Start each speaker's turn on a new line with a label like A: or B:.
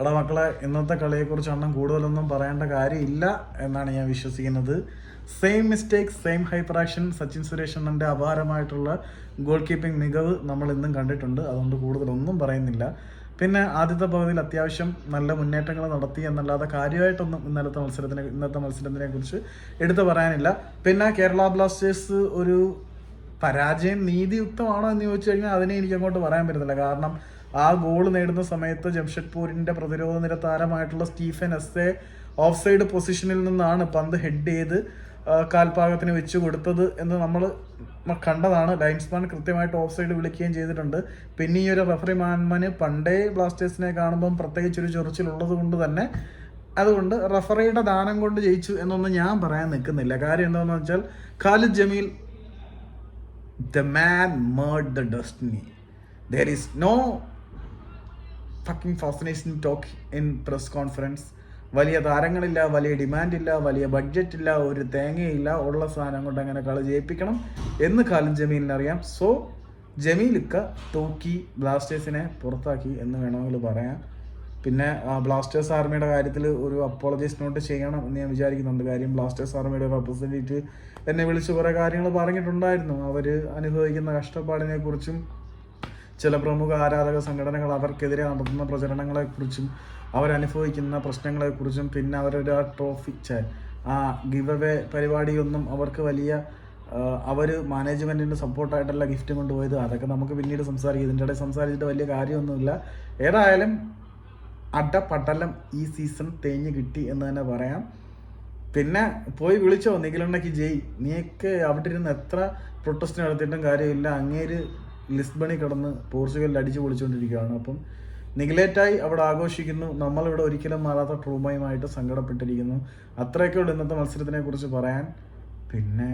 A: എടാ മക്കളെ ഇന്നത്തെ കളിയെക്കുറിച്ച് അണ്ണം കൂടുതലൊന്നും പറയേണ്ട കാര്യമില്ല എന്നാണ് ഞാൻ വിശ്വസിക്കുന്നത്. Same mistake same hyper action Sachin Suresh അണ്ണന്റെ അപാരമായിട്ടുള്ള ഗോൾ കീപ്പിംഗ് മികവ് നമ്മൾ ഇന്നും കണ്ടിട്ടുണ്ട്. അതുകൊണ്ട് കൂടുതലൊന്നും പറയുന്നില്ല. പിന്നെ ആദ്യത്തെ പകുതിയിൽ അത്യാവശ്യം നല്ല മുന്നേറ്റങ്ങൾ നടത്തി എന്നല്ലാതെ കാര്യമായിട്ടൊന്നും ഇന്നലത്തെ മത്സരത്തിനെ ഇന്നത്തെ മത്സരത്തിനെ കുറിച്ച് എടുത്തു പറയാനില്ല. പിന്നെ കേരള ബ്ലാസ്റ്റേഴ്സ് ഒരു പരാജയം നീതിയുക്തമാണോ എന്ന് ചോദിച്ചു കഴിഞ്ഞാൽ അതിനെ എനിക്ക് അങ്ങോട്ട് പറയാൻ പറ്റുന്നില്ല കാരണം ആ ഗോൾ നേടുന്ന സമയത്ത് ജംഷഡ്പൂരിന്റെ പ്രതിരോധ നിര താരമായിട്ടുള്ള Stephen Eze of side പൊസിഷനിൽ നിന്നാണ് പന്ത് ഹെഡ് ചെയ്ത് കാൽപാകത്തിന് വെച്ച് കൊടുത്തത് എന്ന് നമ്മൾ കണ്ടതാണ്. ലൈൻസ്മാൻ കൃത്യമായിട്ട് ഓഫ് സൈഡ് വിളിക്കുകയും ചെയ്തിട്ടുണ്ട്. പിന്നെ ഈ ഒരു റഫറി മാൻമന് പണ്ടേ ബ്ലാസ്റ്റേഴ്സിനെ കാണുമ്പം പ്രത്യേകിച്ച് ഒരു ചൊറിച്ചിലുള്ളത് കൊണ്ട് തന്നെ അതുകൊണ്ട് റഫറിയുടെ ദാനം കൊണ്ട് ജയിച്ചു എന്നൊന്നും ഞാൻ പറയാൻ നിൽക്കുന്നില്ല. കാര്യം എന്താണെന്ന് വെച്ചാൽ Khalid Jamil the man made the destiny there is no fucking fascination talk in press conference വലിയ താരങ്ങളില്ല വലിയ ഡിമാൻഡ് ഇല്ല വലിയ ബഡ്ജറ്റ് ഇല്ല ഒരു തേങ്ങയില്ല ഉള്ള സാധനം കൊണ്ട് അങ്ങനെ കളി ജയിപ്പിക്കണം എന്ന് കാലം ജമീലിന് അറിയാം. സോ ജമീലിക്ക തൂക്കി ബ്ലാസ്റ്റേഴ്സിനെ പുറത്താക്കി എന്ന് വേണമെങ്കിൽ പറയാം. പിന്നെ ബ്ലാസ്റ്റേഴ്സ് ആർമിയുടെ കാര്യത്തിൽ ഒരു അപ്പോളജൈസ് നോട്ട് ചെയ്യണം എന്ന് ഞാൻ വിചാരിക്കുന്നുണ്ട്. കാര്യം ബ്ലാസ്റ്റേഴ്സ് ആർമിയുടെ റെപ്രസെന്റേറ്റീവ് എന്നെ വിളിച്ച് കുറേ കാര്യങ്ങൾ പറഞ്ഞിട്ടുണ്ടായിരുന്നു. അവർ അനുഭവിക്കുന്ന കഷ്ടപ്പാടിനെ കുറിച്ചും ചില പ്രമുഖ ആരാധക സംഘടനകൾ അവർക്കെതിരെ നടത്തുന്ന പ്രചരണങ്ങളെക്കുറിച്ചും അവരനുഭവിക്കുന്ന പ്രശ്നങ്ങളെക്കുറിച്ചും പിന്നെ അവരുടെ ആ ട്രോഫി ആ ഗിവ് അവേ പരിപാടിയൊന്നും അവർക്ക് വലിയ അവർ മാനേജ്മെന്റിന്റെ സപ്പോർട്ടായിട്ടല്ല ഗിഫ്റ്റ് കൊണ്ടുപോയത്. അതൊക്കെ നമുക്ക് പിന്നീട് സംസാരിക്കും. ഇതിന്റെ ഇടയിൽ സംസാരിച്ചിട്ട് വലിയ കാര്യമൊന്നുമില്ല. ഏതായാലും അട്ട പട്ടലം ഈ സീസൺ തേഞ്ഞ് കിട്ടി എന്ന് തന്നെ പറയാം. പിന്നെ പോയി വിളിച്ചോ നിഖിലുണ്ടക്ക് ജയ്. നീയൊക്കെ അവിടെ ഇരുന്ന് എത്ര പ്രൊട്ടസ്റ്റ് നടത്തിയിട്ടും കാര്യമില്ല. അങ്ങേര് ലിസ്ബണിൽ കടന്ന് പോർച്ചുഗലിൽ അടിച്ചു പൊളിച്ചുകൊണ്ടിരിക്കുകയാണ്. അപ്പം നിഗലേറ്റായി അവിടെ ആഘോഷിക്കുന്നു. നമ്മളിവിടെ ഒരിക്കലും മാറാത്ത ട്രൂമയുമായിട്ട് സങ്കടപ്പെട്ടിരിക്കുന്നു. അത്രയൊക്കെ ഇന്നത്തെ മത്സരത്തിനെ കുറിച്ച് പറയാൻ. പിന്നെ